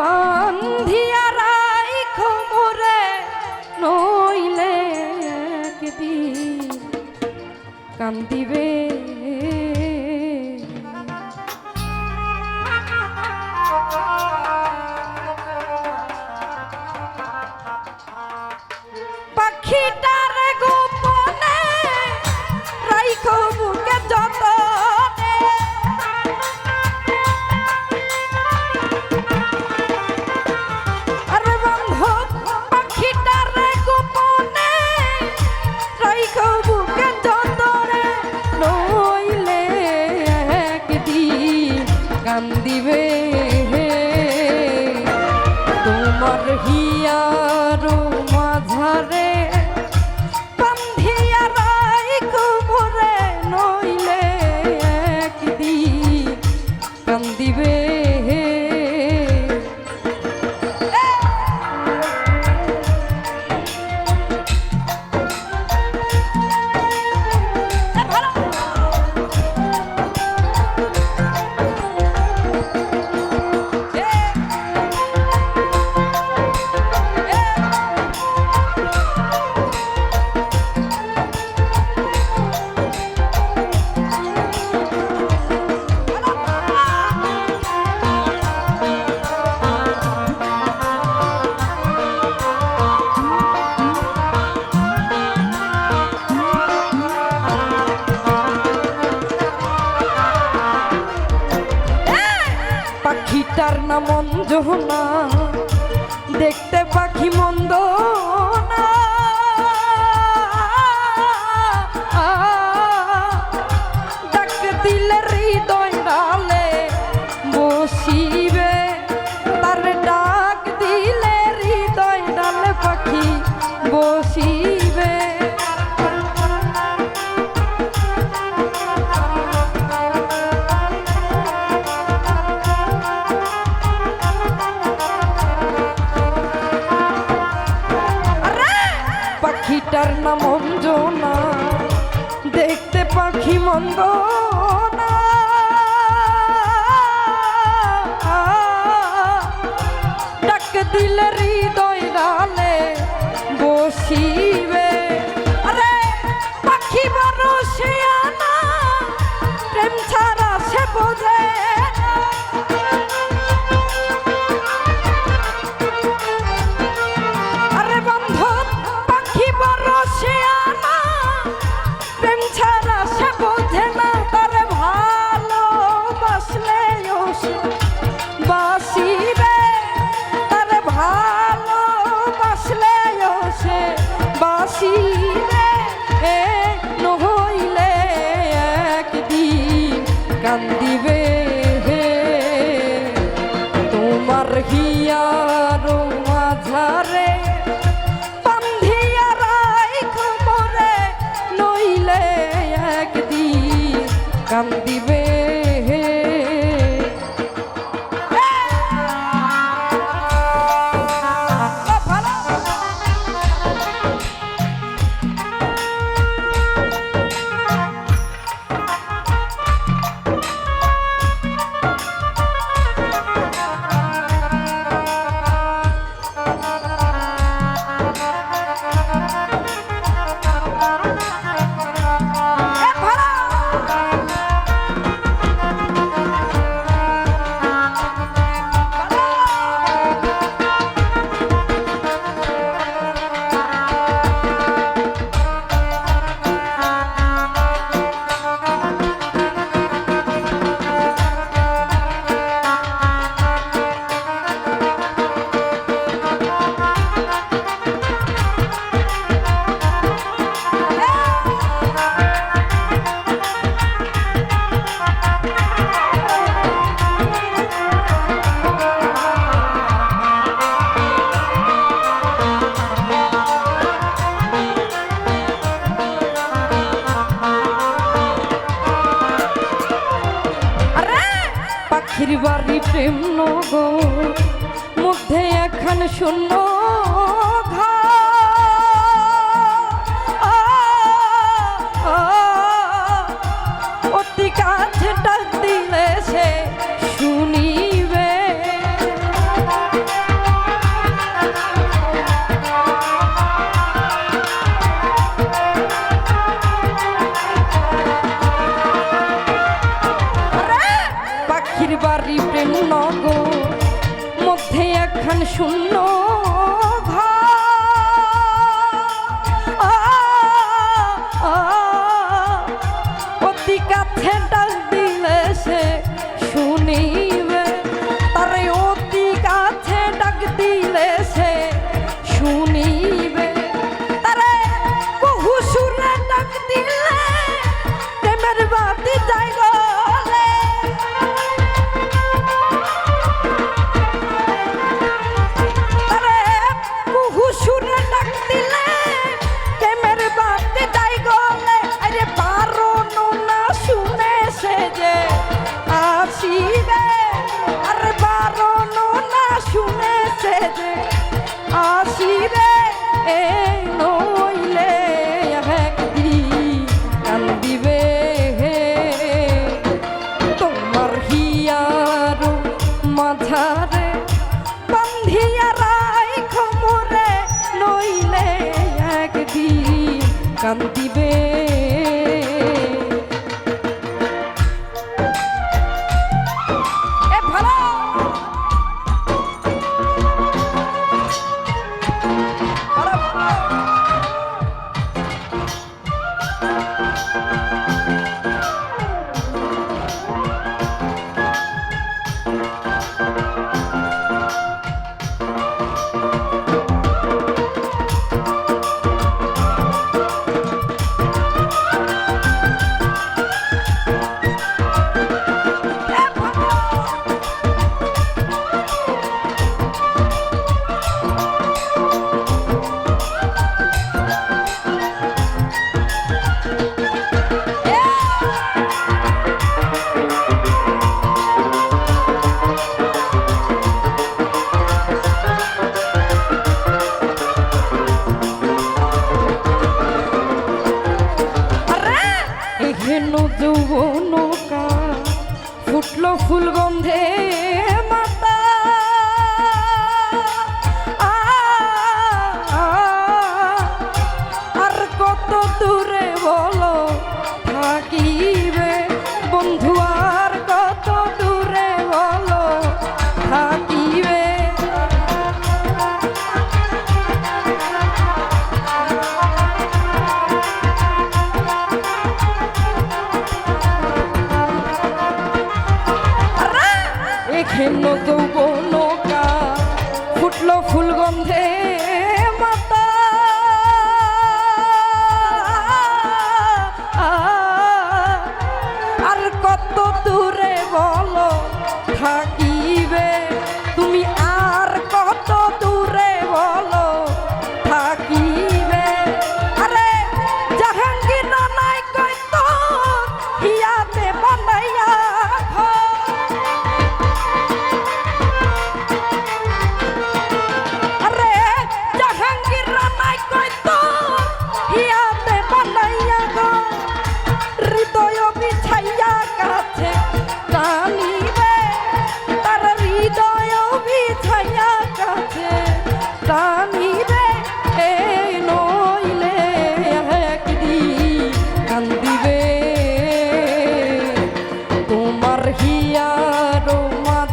বান্ধিয়া রাইখো কান্দিবে। দেখতে পাখি মন যার নাম অঞ্জনা। দেখতে পাখি মন্দ ডাক দিলের জানান দিবে হে তোমার হিয়ার মাঝারে কান্দিবে প্রেম নগর মধ্যে এখন শূন্য কাছে ডাক দিলে সে শুনি। Hey. যৌবনকা ফুটলো ফুল গন্ধে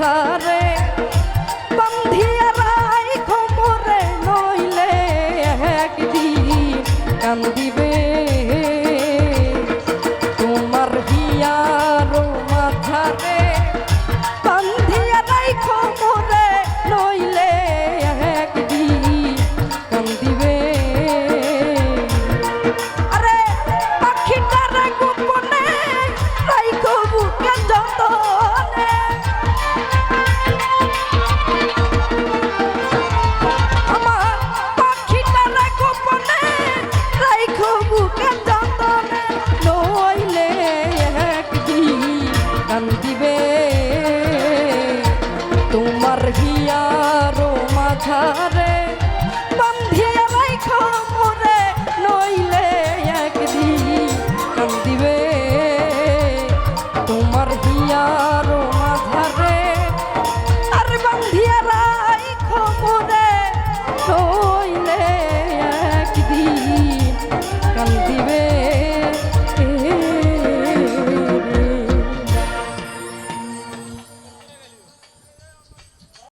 ধারে বন্ধি por